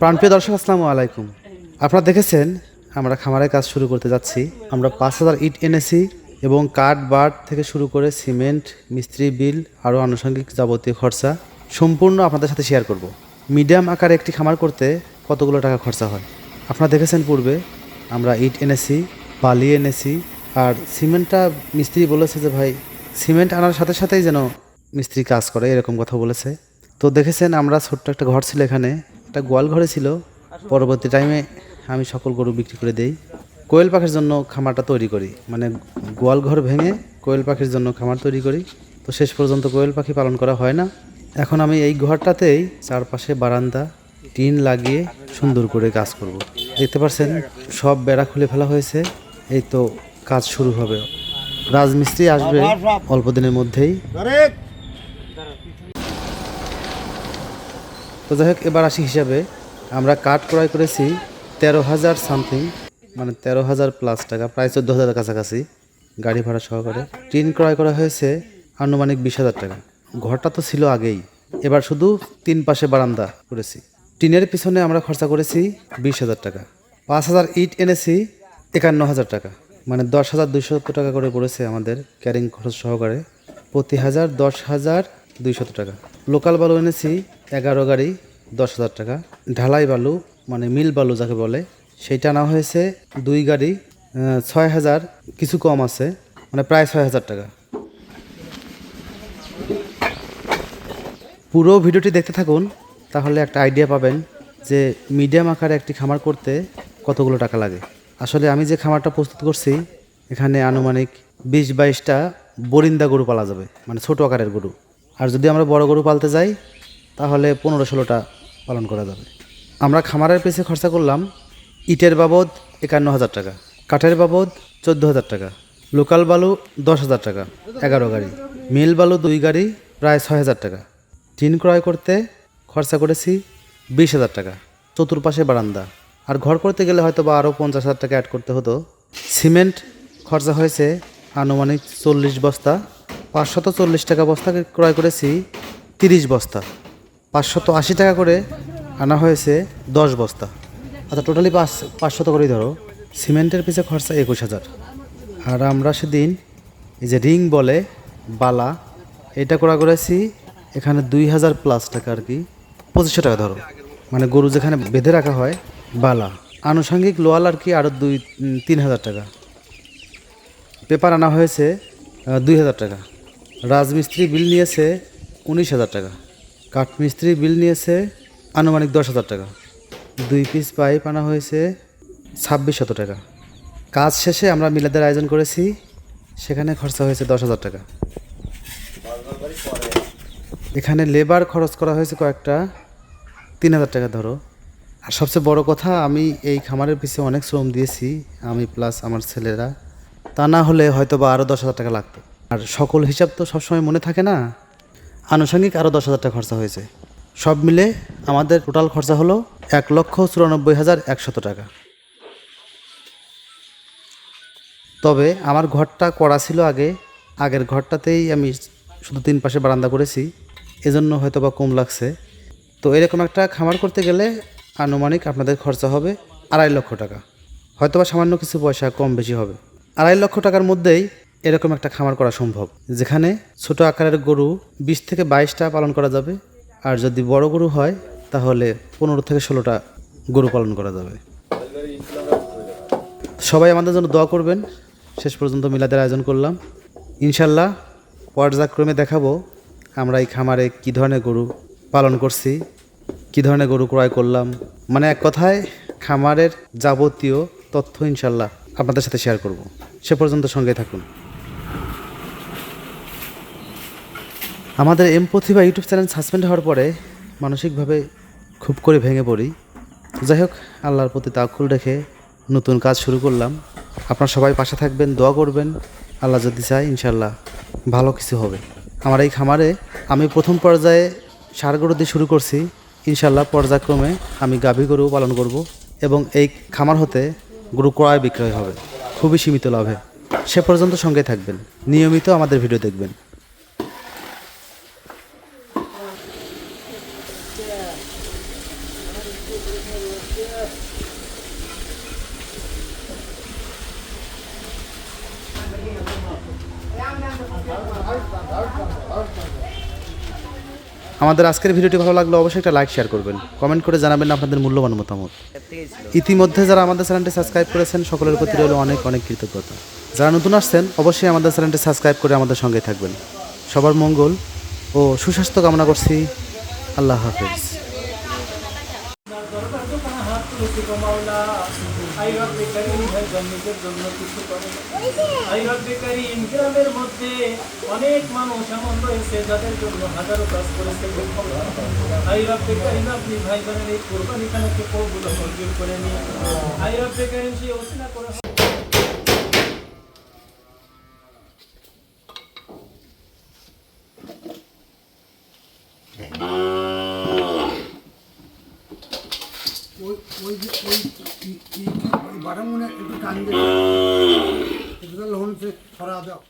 প্রাণপ্রিয় দর্শক, আসসালামু আলাইকুম। আপনারা দেখেছেন, আমরা খামারের কাজ শুরু করতে যাচ্ছি। আমরা পাঁচ হাজার ইট এনেছি এবং কাঠ, বাট থেকে শুরু করে সিমেন্ট, মিস্ত্রি, বিল, আরও আনুষঙ্গিক যাবতীয় খরচা সম্পূর্ণ আপনাদের সাথে শেয়ার করব। মিডিয়াম আকারে একটি খামার করতে কতগুলো টাকা খরচা হয়? আপনারা দেখেছেন পূর্বে, আমরা ইট এনেছি, বালি এনেছি আর সিমেন্টটা মিস্ত্রি বলেছে যে, ভাই, সিমেন্ট আনার সাথে সাথেই যেন মিস্ত্রি কাজ করে, এরকম কথা বলেছে। তো দেখেছেন, আমরা ছোট্ট একটা ঘর ছিল এখানে, একটা গোয়াল ঘরে ছিল। পরবর্তী টাইমে আমি সকল গরু বিক্রি করে দেই। কোয়েল পাখির জন্য খামারটা তৈরি করি। মানে গোয়াল ঘর ভেঙে কোয়েল পাখির জন্য খামার তৈরি করি। তো শেষ পর্যন্ত কোয়েল পাখি পালন করা হয় না। এখন আমি এই ঘরটাতেই চারপাশে বারান্দা, টিন লাগিয়ে সুন্দর করে কাজ করব। দেখতে পাচ্ছেন, সব বেড়া খুলে ফেলা হয়েছে। এই তো কাজ শুরু হবে। রাজমিস্ত্রি আসবে অল্প দিনের মধ্যেই। তো যাই হোক, এবার আসি হিসাবে। আমরা কাঠ ক্রয় করেছি তেরো হাজার সামথিং মানে তেরো হাজার প্লাস টাকা, প্রায় চোদ্দ হাজার কাছাকাছি গাড়ি ভাড়া সহকারে। টিন ক্রয় করা হয়েছে আনুমানিক বিশ হাজার টাকা। ঘরটা তো ছিল আগেই। এবার শুধু তিন পাশে বারান্দা করেছি। টিনের পিছনে আমরা খরচা করেছি বিশ হাজার টাকা। পাঁচ হাজার ইট এনেছি একান্ন হাজার টাকা। মানে দশ হাজার দুইশত টাকা করে পড়েছে আমাদের ক্যারিং খরচ সহকারে। প্রতি হাজার দশ হাজার দুইশত টাকা। লোকাল বালু এনেছি, এগারো গাড়ি, দশ হাজার টাকা। ঢালাই বালু মানে মিল বালু যাকে বলে, সেইটা আনা হয়েছে দুই গাড়ি ছয় হাজার, কিছু কম আছে মানে প্রায় ছয় হাজার টাকা। পুরো ভিডিওটি দেখতে থাকুন, তাহলে একটা আইডিয়া পাবেন যে মিডিয়াম আকারে একটি খামার করতে কতগুলো টাকা লাগে। আসলে আমি যে খামারটা প্রস্তুত করছি, এখানে আনুমানিক বিশ বাইশটা বরিন্দা গরু পালা যাবে মানে ছোট আকারের গরু। আর যদি আমরা বড় গরু পালতে যাই, তাহলে পনেরো ষোলোটা পালন করা যাবে। আমরা খামারের পেছে খরচা করলাম ইটের বাবদ একান্ন হাজার টাকা, কাঠের বাবদ চোদ্দ হাজার টাকা, লোকাল বালু দশ হাজার টাকা, এগারো গাড়ি, মিল বালু দুই গাড়ি প্রায় ছয় হাজার টাকা। টিন ক্রয় করতে খরচা করেছি বিশ হাজার টাকা। চতুর্পাশে বারান্দা আর ঘর করতে গেলে হয়তো বা আরও পঞ্চাশ হাজার টাকা অ্যাড করতে হতো। সিমেন্ট খরচা হয়েছে আনুমানিক চল্লিশ বস্তা। পাঁচশত চল্লিশ টাকা বস্তা ক্রয় করেছি তিরিশ বস্তা। পাঁচশত আশি টাকা করে আনা হয়েছে দশ বস্তা। আচ্ছা টোটালি পাঁচ, পাঁচশত করেই ধরো। সিমেন্টের পিছে খরচা একুশ হাজার। আর আমরা সেদিন এই যে রিং বলে, বালা, এটা করা করেছি এখানে দুই হাজার প্লাস টাকা আর কি। পঁচিশশো টাকা ধরো। মানে গরু যেখানে বেঁধে রাখা হয় বালা। আনুষঙ্গিক লোয়াল আর কি আরও দুই তিন হাজার টাকা। পেপার আনা হয়েছে দুই হাজার টাকা। রাজমিস্ত্রি বিল নিয়েছে উনিশ হাজার টাকা। কাঠমিস্ত্রি বিল নিয়েছে আনুমানিক দশ হাজার টাকা। দুই পিস পাইপ আনা হয়েছে ছাব্বিশ শত টাকা। কাজ শেষে আমরা মিলাদের আয়োজন করেছি, সেখানে খরচা হয়েছে দশ হাজার টাকা। এখানে লেবার খরচ করা হয়েছে কয়েকটা, তিন হাজার টাকা ধরো। আর সবচেয়ে বড় কথা, আমি এই খামারের পিছিয়ে অনেক শ্রম দিয়েছি, আমি প্লাস আমার ছেলেরা। তা না হলে হয়তো বা আরও দশ হাজার টাকা লাগতো। আর সকল হিসাব তো সবসময় মনে থাকে না, আনুষঙ্গিক আরও দশ হাজার টাকা খরচা হয়েছে। সব মিলে আমাদের টোটাল খরচা হলো এক লক্ষ চুরানব্বই হাজার একশত টাকা। তবে আমার ঘরটা করা ছিল আগে, আগের ঘরটাতেই আমি শুধু তিন পাশে বারান্দা করেছি, এজন্য হয়তো বা কম লাগছে। তো এরকম একটা খামার করতে গেলে আনুমানিক আপনাদের খরচা হবে আড়াই লক্ষ টাকা। হয়তো বা সামান্য কিছু পয়সা কম বেশি হবে। আড়াই লক্ষ টাকার মধ্যেই এরকম একটা খামার করা সম্ভব, যেখানে ছোট আকারের গরু বিশ থেকে বাইশটা পালন করা যাবে, আর যদি বড় গরু হয়, তাহলে পনেরো থেকে ষোলোটা গরু পালন করা যাবে। সবাই আমাদের জন্য দোয়া করবেন। শেষ পর্যন্ত মিলাদের আয়োজন করলাম। ইনশাল্লাহ পর্যায়ক্রমে দেখাবো আমরা এই খামারে কী ধরনের গরু পালন করছি। কী ধরনের গরু ক্রয় করলাম? মানে এক কথায়, খামারের যাবতীয় তথ্য ইনশাল্লাহ আপনাদের সাথে শেয়ার করব। সে পর্যন্ত সঙ্গে থাকুন। আমাদের M Pratibha YouTube channel suspend হওয়ার পরে মানসিকভাবে খুব করে ভেঙে পড়ি। যাই হোক, আল্লাহর প্রতি তাকুল রেখে নতুন কাজ শুরু করলাম। আপনারা সবাই পাশে থাকবেন, দোয়া করবেন। আল্লাহ যদি চায় ইনশাল্লাহ ভালো কিছু হবে। আমার এই খামারে আমি প্রথম পর্যায়ে সার গরু দিয়ে শুরু করছি। ইনশাল্লাহ পর্যায়ক্রমে আমি গাভী গরু পালন করব এবং এই খামার হতে গরু ক্রয় বিক্রয় হবে। খুবই সীমিত লাভে। সে পর্যন্ত সঙ্গে থাকবেন। নিয়মিত আমাদের ভিডিও দেখবেন। আমাদের আজকের ভিডিওটি ভালো লাগলে অবশ্যই একটা লাইক শেয়ার করবেন। কমেন্ট করে জানাবেন আপনাদের মূল্যবান মতামত। ইতিমধ্যে যারা আমাদের চ্যানেলটি সাবস্ক্রাইব করেছেন, সকলের প্রতি রইল অনেক অনেক কৃতজ্ঞতা। যারা নতুন আসছেন, অবশ্যই আমাদের চ্যানেলটি সাবস্ক্রাইব করে আমাদের সঙ্গে থাকবেন। সবার মঙ্গল ও সুস্বাস্থ্য কামনা করছি। আল্লাহ হাফেজ। আই রব্বে করিম ভাই জন্মিতের জন্য কিছু করে আই রব্বে করিম গ্রামের মধ্যে অনেক মানুষ এমন রয়েছে যাদের জন্য হাজারো কাজ করেছে। আই রব্বে করিম আপনি ভাই বোনের এই কোরবানি খানাকে কবুল মঞ্জুর করে নিন আই রব্বে করিম সেই ওসিলা করে ওই ওই যে ওই ওই বাটামনে একটু টান দিয়ে একটু লোন সরা দাও।